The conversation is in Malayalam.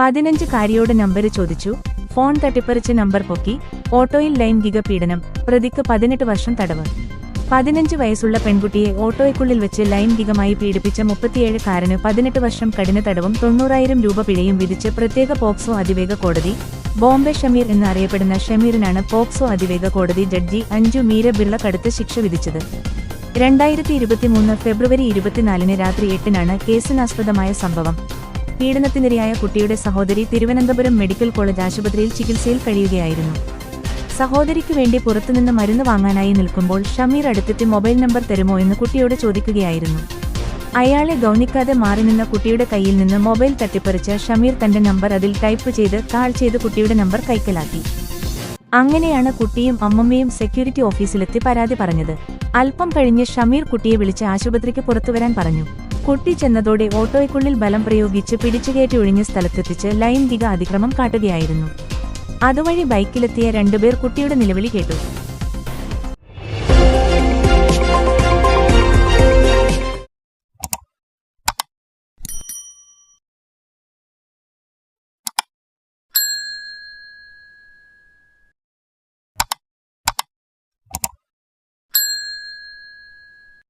പതിനഞ്ചുകാരിയോട് നമ്പർ ചോദിച്ചു. ഫോൺ തട്ടിപ്പറിച്ച് നമ്പർ പൊക്കി ഓട്ടോയിൽ ലൈംഗിക പീഡനം പ്രതിക്ക് പതിനെട്ട് വർഷം തടവ്. പതിനഞ്ച് വയസ്സുള്ള പെൺകുട്ടിയെ ഓട്ടോയ്ക്കുള്ളിൽ വെച്ച് ലൈംഗികമായി പീഡിപ്പിച്ച മുപ്പത്തിയേഴുകാരന് പതിനെട്ട് വർഷം കഠിന തടവും തൊണ്ണൂറായിരം രൂപ പിഴയും വിധിച്ച് പ്രത്യേക പോക്സോ അതിവേഗ കോടതി. ബോംബെ ഷമീർ എന്നറിയപ്പെടുന്ന ഷമീറിനാണ് പോക്സോ അതിവേഗ കോടതി ജഡ്ജി അഞ്ജു മീര ബിർള കടുത്ത ശിക്ഷ വിധിച്ചത്. രണ്ടായിരത്തി ഇരുപത്തിമൂന്ന് ഫെബ്രുവരി ഇരുപത്തിനാലിന് രാത്രി എട്ടിനാണ് കേസിനാസ്പദമായ സംഭവം. പീഡനത്തിനിരയായ കുട്ടിയുടെ സഹോദരി തിരുവനന്തപുരം മെഡിക്കൽ കോളേജ് ആശുപത്രിയിൽ ചികിത്സയിൽ കഴിയുകയായിരുന്നു. സഹോദരിക്ക് വേണ്ടി പുറത്തുനിന്ന് മരുന്ന് വാങ്ങാനായി നിൽക്കുമ്പോൾ ഷമീർ അടുത്തെത്തി മൊബൈൽ നമ്പർ തരുമോ എന്ന് കുട്ടിയോട് ചോദിക്കുകയായിരുന്നു. അയാളെ ഗൗനിക്കാതെ മാറി നിന്ന കുട്ടിയുടെ കയ്യിൽ നിന്ന് മൊബൈൽ തട്ടിപ്പറിച്ച ഷമീർ തന്റെ നമ്പർ അതിൽ ടൈപ്പ് ചെയ്ത് കാൾ ചെയ്ത് കുട്ടിയുടെ നമ്പർ കൈക്കലാക്കി. അങ്ങനെയാണ് കുട്ടിയും അമ്മമ്മയും സെക്യൂരിറ്റി ഓഫീസിലെത്തി പരാതി പറഞ്ഞത്. അല്പം കഴിഞ്ഞ് ഷമീർ കുട്ടിയെ വിളിച്ച് ആശുപത്രിക്ക് പുറത്തുവരാൻ പറഞ്ഞു. കുട്ടി ചെന്നതോടെ ഓട്ടോയ്ക്കുള്ളിൽ ബലം പ്രയോഗിച്ച് പിടിച്ചുകയറ്റി ഒഴിഞ്ഞ സ്ഥലത്തെത്തിച്ച് ലൈംഗിക അതിക്രമം കാട്ടുകയായിരുന്നു. അതുവഴി ബൈക്കിലെത്തിയ രണ്ടുപേർ കുട്ടിയുടെ നിലവിളി കേട്ടു.